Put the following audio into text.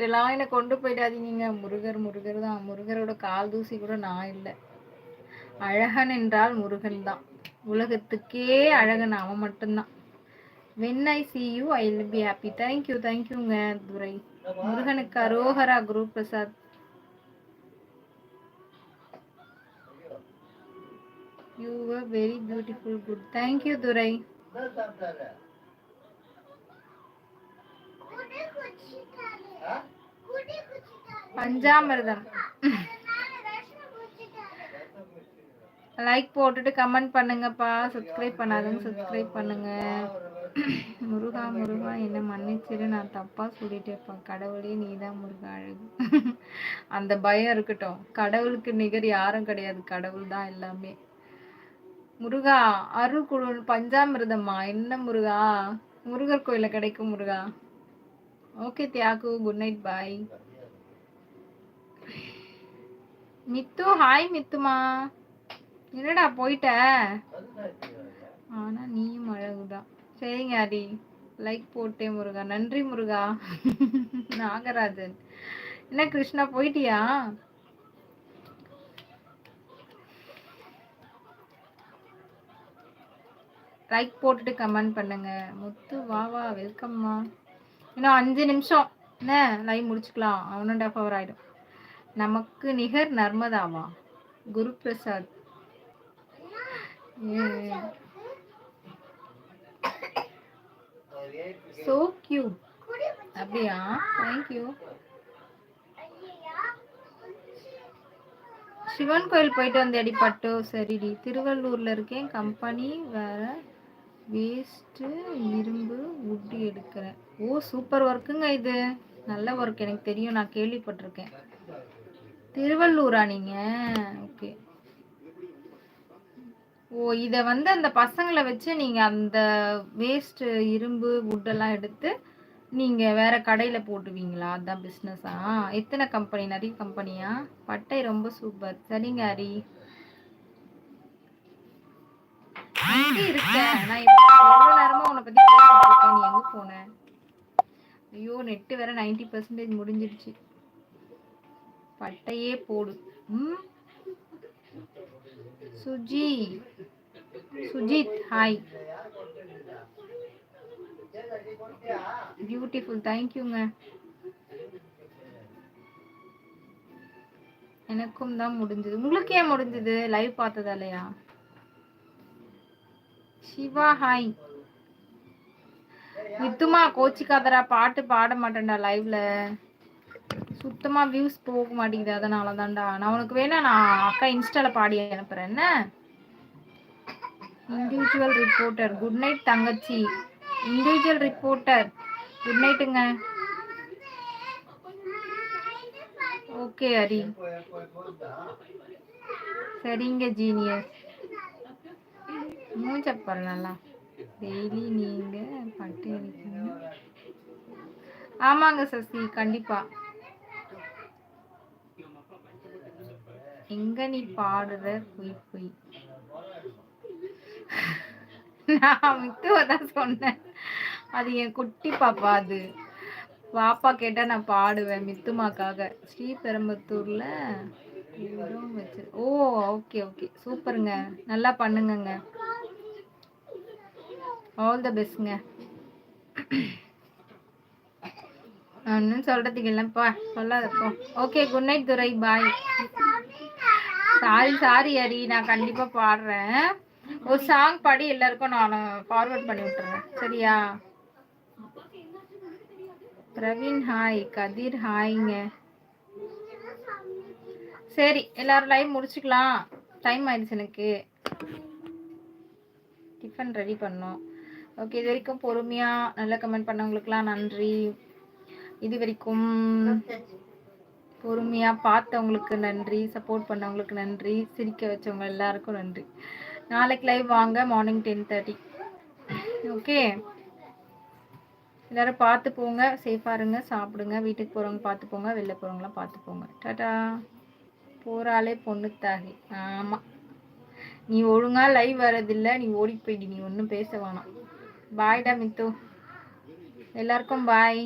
இப்படிலாம் என்னை கொண்டு போயிடாதீங்க. முருகர் முருகர் தான். முருகரோட கால் தூசி கூட நான் இல்லை. அழகன் என்றால் முருகன் தான். உலகத்துக்கே அழகன் அவன் மட்டும்தான். When I see you I will be happy thank you தேங்க்யூங்க துரை. முருகனுக்கு அரோகரா Guru Prasad. You very beautiful good thank you Durai. பஞ்சாமிரதம். Like போட்டுட்டு கமெண்ட் பண்ணுங்கப்பா. சப்ஸ்கிரைப் பண்ணாதுன்னு சப்ஸ்கிரைப் பண்ணுங்க. முருகா முருகா என்ன மன்னிச்சிரு. நான் தப்பா சொல்லிட்டேப்பா கடவுளே நீதான் முருகா அழகு. அந்த பயம் இருக்கட்டும். கடவுளுக்கு நிகர் யாரும் கிடையாது. கடவுள் தான் எல்லாமே. முருகா அருள் குழு என்ன முருகா? முருகர் கோயில கிடைக்கும் முருகா. Okay Thiyagu. Good night bye Mithu hi மித்துமா. என்னடா போயிட்ட? ஆனா நீயும் அழகுதான் சரிங்க அடி. லைக் போட்டேன் முருகா. நன்றி முருகா. நாகராஜன். என்ன கிருஷ்ணா போயிட்டியா? லைக் போட்டுட்டு கமெண்ட் பண்ணுங்க. முத்து வா வா வெல்கம்மா இன்னும் அஞ்சு நிமிஷம். என்ன? லைவ் முடிச்சுக்கலாம். ஒன் அண்ட் ஹாஃப் ஹவர் ஆயிடும். நமக்கு நிகர் நர்மதாவா குரு பிரசாத் சோ கியூட் அப்படியா? தேங்க்யூ சிவன் கோயில் போயிட்டு வந்தேடி பட்டு. சரிடி. திருவள்ளூர்ல இருக்கேன். கம்பெனி வேற. வேஸ்ட்டு இரும்பு உட்டு எடுக்கிறேன். ஓ சூப்பர் ஒர்க்குங்க இது. நல்ல ஒர்க் எனக்கு தெரியும். நான் கேள்விப்பட்டிருக்கேன். திருவள்ளூரா நீங்க? ஓகே. ஓ இதை வந்து அந்த பசங்களை வச்சு நீங்க அந்த வேஸ்ட் இரும்பு wood-எல்லாம் எடுத்து நீங்க வேற கடையில போட்டுவீங்களா? அதான் பிஸ்னஸா எத்தனை கம்பெனி நிறைய கம்பெனியா பட்டை ரொம்ப சூப்பர் சரிங்க ஹரி. நான் எவ்வளோ எவ்வளவு உன்னை பற்றி பேசிட்டு இருக்கேன். நீ எங்க போன? ஐயோ நெட்டு வேற நைன்டி பர்சன்டேஜ் முடிஞ்சிருச்சு பட்டையே போடு. ம்? சுஜி. சுஜித் ஹாய் பியூட்டிஃபுல் தேங்க்யூங்க எனக்கும் தான் முடிஞ்சது. உங்களுக்கு ஏன் முடிஞ்சது? லைவ் பார்த்ததாலயா சிவா ஹாய் மித்துமா கோச்சிக்காதரா பாட்டு பாட மாட்டேன்டா லைவ்ல சுத்தமா வியூஸ் போக மாட்டேங்குது. அதனால தான்டா நான் உனக்கு வேணா நான் அக்கா இன்ஸ்டால பாடி அனுப்புறேன். என்ன? இண்டிவிஜுவல் ரிப்போர்ட்டர் குட் நைட் தங்கச்சி. இண்டிவிஜுவல் ரிப்போர்ட்டர் குட் நைட்டுங்க ஓகே ஹரி சரிங்க ஜீனியஸ் மூஞ்ச நல்லா டெய்லி நீங்கள் பட்டு ஆமாங்க சசி. கண்டிப்பாக எங்க நீ பாடுற? பொய் பொய். நான் மித்துவ தான் சொன்னேன். அது என் குட்டி பாப்பா அது. பாப்பா கேட்டா நான் பாடுவேன் மித்துமாக்காக. ஸ்ரீபெரும்புத்தூர்ல ஓ ஓகே ஓகே சூப்பருங்க. நல்லா பண்ணுங்கங்க. ஆல் த பெஸ்ட்ங்க ஒன்றும் சொல்றதுக்கு இல்லைப்பா. சொல்லாதப்போ okay good night Durai. Bye sorry sorry Hari நான் கண்டிப்பா பாடுறேன். ஒரு சாங் பாடி எல்லாருக்கும் நான் ஃபார்வர்ட் பண்ணி விட்டுறேன். சரியா? பிரவீன் ஹாய் கதிர் ஹாய்ங்க சரி எல்லாரும் லைவ் முடிச்சுக்கலாம். டைம் ஆயிடுச்சு எனக்கு. டிஃபன் ரெடி பண்ணோம். ஓகே இது வரைக்கும் பொறுமையாக நல்லா கமெண்ட் பண்ணவங்களுக்குலாம் நன்றி. இது வரைக்கும் பொறுமையாக பார்த்தவங்களுக்கு நன்றி சப்போர்ட் பண்ணவங்களுக்கு நன்றி சிரிக்க வச்சவங்க எல்லாருக்கும் நன்றி. நாளைக்கு லைவ் வாங்க மார்னிங் டென் தேர்ட்டி ஓகே எல்லாரும் பார்த்து போங்க சேஃபாக இருங்க சாப்பிடுங்க. வீட்டுக்கு போகிறவங்க பார்த்து போங்க வெளில போகிறவங்களாம் பார்த்து போங்க. டாடா. போகிறாளே பொண்ணு தாகி. ஆமாம் நீ ஒழுங்கா லைவ் வரதில்ல நீ ஓடி போயிடு நீ ஒன்றும் பேச வேணாம். பாய்டா மித்து. எல்லாருக்கும் பாய்